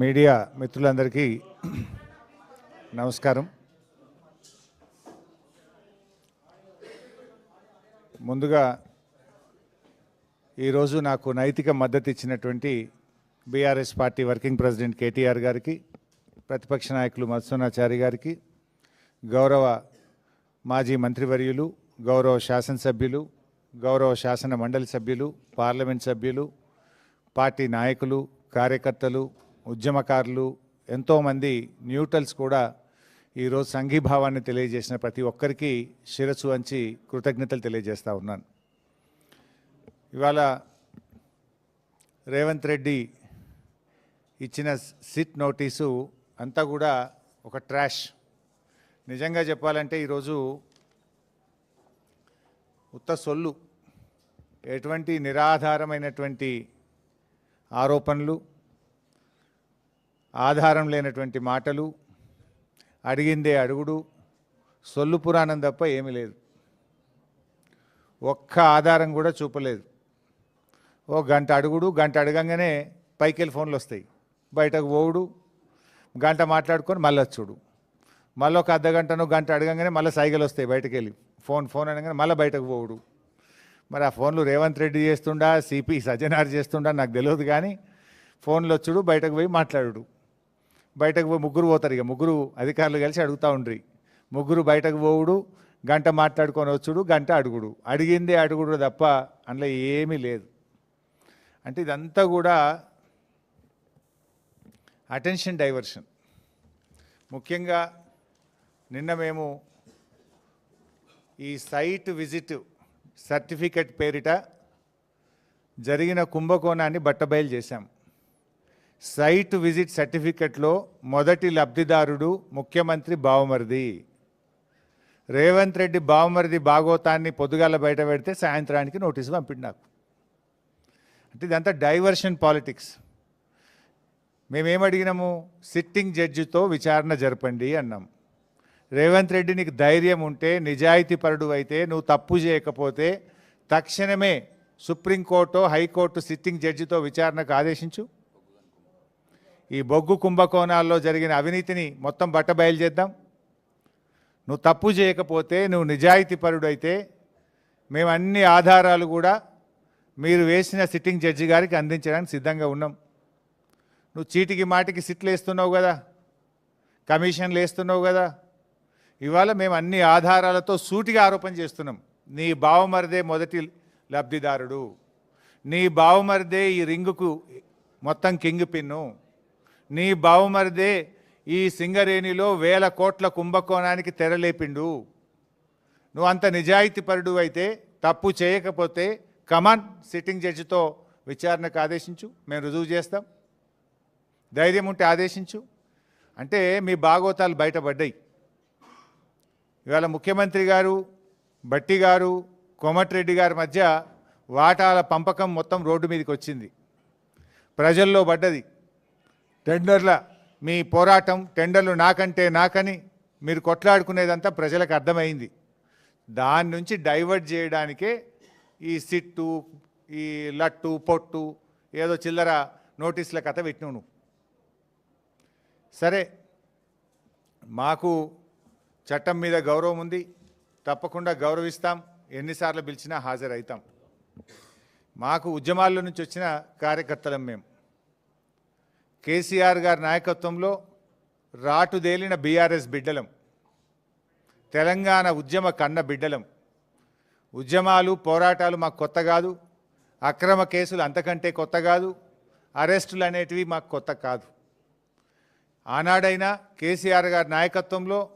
Media మిత్రులందరికీ నమస్కారం. ముందుగా ఈరోజు నాకు నైతిక మద్దతు ఇచ్చినటువంటి BRS party working president KTR గారికి ప్రతిపక్ష నాయకులు మత్స్వనాచారి గారికి గౌరవ మాజీ మంత్రివర్యులు గౌరవ శాసనసభ్యులు గౌరవ శాసన మండలి సభ్యులు పార్లమెంట్ సభ్యులు పార్టీ నాయకులు కార్యకర్తలు ఉద్యమకారులు ఎంతోమంది న్యూట్రల్స్ కూడా ఈరోజు సంఘీభావాన్ని తెలియజేసిన ప్రతి ఒక్కరికి శిరస్సు వంచి కృతజ్ఞతలు తెలియజేస్తూ ఉన్నాను. ఇవాళ రేవంత్ రెడ్డి ఇచ్చిన సిట్ నోటీసు అంతా కూడా ఒక ట్రాష్. నిజంగా చెప్పాలంటే ఈరోజు ఉత్త సొల్లు ఎటువంటి నిరాధారమైనటువంటి ఆరోపణలు ఆధారం లేనటువంటి మాటలు అడిగిందే అడుగుడు సొల్లు పురాణం తప్ప ఏమీ లేదు. ఒక్క ఆధారం కూడా చూపలేదు. ఓ గంట అడుగుడు గంట అడగంగానే పైకి వెళ్ళి ఫోన్లు వస్తాయి. బయటకు పోవుడు గంట మాట్లాడుకొని మళ్ళీ వచ్చుడు. మళ్ళీ ఒక అర్ధ గంటను గంట అడగంగానే మళ్ళీ సైకిల్ వస్తాయి బయటకు వెళ్ళి ఫోన్ ఫోన్ అనగానే మళ్ళీ బయటకు పోవుడు. మరి ఆ ఫోన్లు రేవంత్ రెడ్డి చేస్తుండా సిపి సజ్జనార్ చేస్తుండా నాకు తెలియదు కానీ ఫోన్లు వచ్చుడు బయటకు పోయి మాట్లాడుడు. బయటకు పోయి ముగ్గురు పోతారు ఇక. ముగ్గురు అధికారులు కలిసి అడుగుతూ ఉండ్రి. ముగ్గురు బయటకు పోవుడు గంట మాట్లాడుకొని వచ్చుడు గంట అడుగుడు. అడిగిందే అడుగుడు తప్ప అందులో ఏమీ లేదు. అంటే ఇదంతా కూడా అటెన్షన్ డైవర్షన్. ముఖ్యంగా నిన్న మేము ఈ సైట్ విజిట్ సర్టిఫికెట్ పేరిట జరిగిన కుంభకోణాన్ని బట్టబయలు చేశాం. సైట్ విజిట్ సర్టిఫికెట్లో మొదటి లబ్ధిదారుడు ముఖ్యమంత్రి బావమరిది. రేవంత్ రెడ్డి బావమరిది బాగోతాన్ని పొద్దుగాల బయట పెడితే సాయంత్రానికి నోటీసు పంపిండు నాకు. అంటే ఇదంతా డైవర్షన్ పాలిటిక్స్. మేమేమడిగినాము? సిట్టింగ్ జడ్జితో విచారణ జరపండి అన్నాం. రేవంత్ రెడ్డి నీకు ధైర్యం ఉంటే నిజాయితీపరుడు అయితే నువ్వు తప్పు చేయకపోతే తక్షణమే సుప్రీంకోర్టు హైకోర్టు సిట్టింగ్ జడ్జితో విచారణకు ఆదేశించు. ఈ బొగ్గు కుంభకోణాల్లో జరిగిన అవినీతిని మొత్తం బట్టబయలు చేద్దాం. నువ్వు తప్పు చేయకపోతే నువ్వు నిజాయితీ పరుడైతే మేము అన్ని ఆధారాలు కూడా మీరు వేసిన సిట్టింగ్ జడ్జి గారికి అందించడానికి సిద్ధంగా ఉన్నాం. నువ్వు చీటికి మాటికి సిట్లు వేస్తున్నావు కదా కమిషన్లు వేస్తున్నావు కదా ఇవాళ మేము అన్ని ఆధారాలతో సూటిగా ఆరోపణ చేస్తున్నాం. నీ బావమరిదే మొదటి లబ్ధిదారుడు. నీ బావమరిదే ఈ రింగుకు మొత్తం కింగ్ పిన్ను. నీ బావమరిదే ఈ సింగరేణిలో వేల కోట్ల కుంభకోణానికి తెరలేపిండు. నువ్వు అంత నిజాయితీపరుడు అయితే తప్పు చేయకపోతే కమాన్ సిట్టింగ్ జడ్జితో విచారణకు ఆదేశించు మేము రుజువు చేస్తాం. ధైర్యం ఉంటే ఆదేశించు. అంటే మీ భాగోతాలు బయటపడ్డాయి. ఇవాళ ముఖ్యమంత్రి గారు బట్టి గారు కోమటిరెడ్డి గారి మధ్య వాటాల పంపకం మొత్తం రోడ్డు మీదకి వచ్చింది. ప్రజల్లో పడ్డది. టెండర్ల మీ పోరాటం టెండర్లు నాకంటే నాకని మీరు కొట్లాడుకునేదంతా ప్రజలకు అర్థమైంది. దాని నుంచి డైవర్ట్ చేయడానికే ఈ సిట్టు ఈ లట్టు పొట్టు ఏదో చిల్లర నోటీసుల కథ పెట్టినావు సరే మాకు చట్టం మీద గౌరవం ఉంది. తప్పకుండా గౌరవిస్తాం. ఎన్నిసార్లు పిలిచినా హాజరవుతాం. మాకు ఉద్యమాల్లో నుంచి వచ్చిన కార్యకర్తలం మేము కేసీఆర్ గారి నాయకత్వంలో రాటుదేలిన బీఆర్ఎస్ బిడ్డలం. తెలంగాణ ఉద్యమ కన్న బిడ్డలం. ఉద్యమాలు పోరాటాలు మాకు కొత్త కాదు. అక్రమ కేసులు అంతకంటే కొత్త కాదు. అరెస్టులు అనేటివి మాకు కొత్త కాదు. ఆనాడైనా కేసీఆర్ గారి నాయకత్వంలో